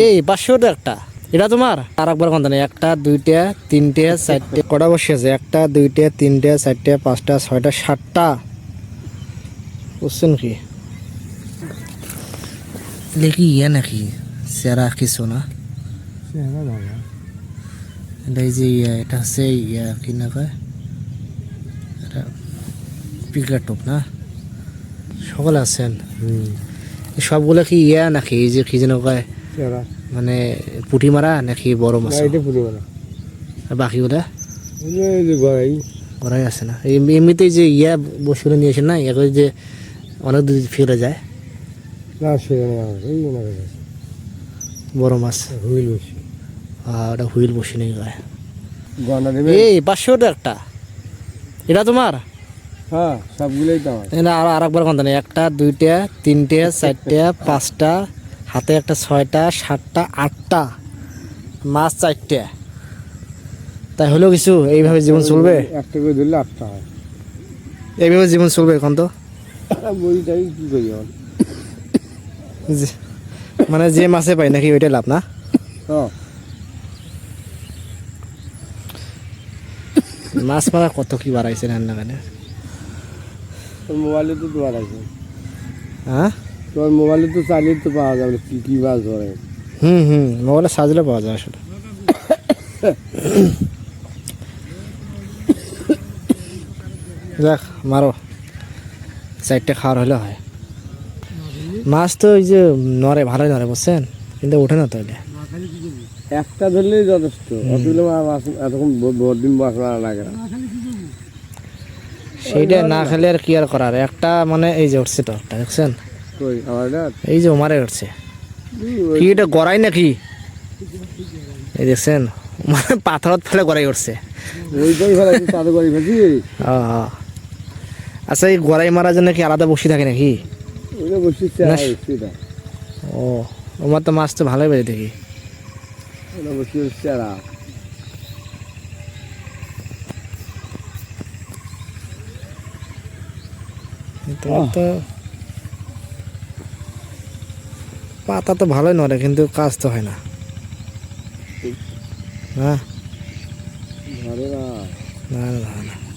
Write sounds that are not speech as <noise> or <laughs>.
এই পাঁচশোটা একটা এটা তোমার? আর একবার কোনটা নেই একটা দুইটা তিনটে চারটে। কটা বসে আছে? একটা দুইটা তিনটে চারটে পাঁচটা ছয়টা সাতটা। বুঝছেন কি? দেখি ইয়ে নাকি? সেরা কিছু না? এটা এই যে ইয়ে এটা হচ্ছে ইয়ে কি না কয়? এটা পিকার টপ না? সকলে আছেন? সবগুলো কি ইয়া নাকি? এই যে কি যেন কয়? মানে পুঁটি মারা নাকি বড় মাছ? আর বাকিগুলা গড়াই। আছে না। এমনিতেই যে ইয়া বসুগুলো নিয়েছেন না ইয়া করে যে অনেক দূর ফিরে যায়। বড় মাছ। হুইল আর ওটা হুইল বসে নেই গায়ে এই পাঁচশোটা একটা। এটা তোমার হ্যাঁ সবগুলোই তো আমার। আর আরেকবার কোনটা নেই একটা দুইটা তিনটে চারটে পাঁচটা হাতে একটা ছয়টা সাতটা আটটা মাছ চারটে। তাই হলেও কিছু এইভাবে জীবন চলবে? একটা করে ধরলে আটটা হয়। এইভাবে জীবন চলবে এখন তো? <laughs> কি করি মানে যে মাছে পাই নাকি ওইটাই লাভ না? হ্যাঁ। মাছ মারা কত কি বাড়াইছে রান্না কানে মোবাইলে তো আছে হ্যাঁ? তোর মোবাইলে তো চালিয়ে তো পাওয়া যাবে কি কি মাছ ধরে। হুম হুম মোবাইলে সাজলে পাওয়া যায় আসলে। দেখ মারো। চারটে খাওয়ার হলে হয়। মাছ তো ওই যে নরে ভালোই নরে বুঝছেন? কিন্তু ওঠে না তাহলে একটা ধরলেই যথেষ্ট। অতগুলো মাছ এতক্ষণ ব- বহুত দিন লাগে না। সেইটা না খেলে আর কি আর করার? একটা মানে এই যে উঠছে তো একটা দেখছেন? কই? এটা এই যে মারে উঠছে কি এটা গড়াই নাকি? এই দেখছেন মানে পাথরত ফেলে গড়াই উঠছে। আচ্ছা এই গড়াই মারার জন্য কি আলাদা বসি থাকে নাকি? ও আমার তো মাছ তো ভালোই বেড়ে দেখি। তোমার তো পাতা তো ভালোই নড়ে কিন্তু কাজ তো হয় না। হ্যাঁ? না না, না।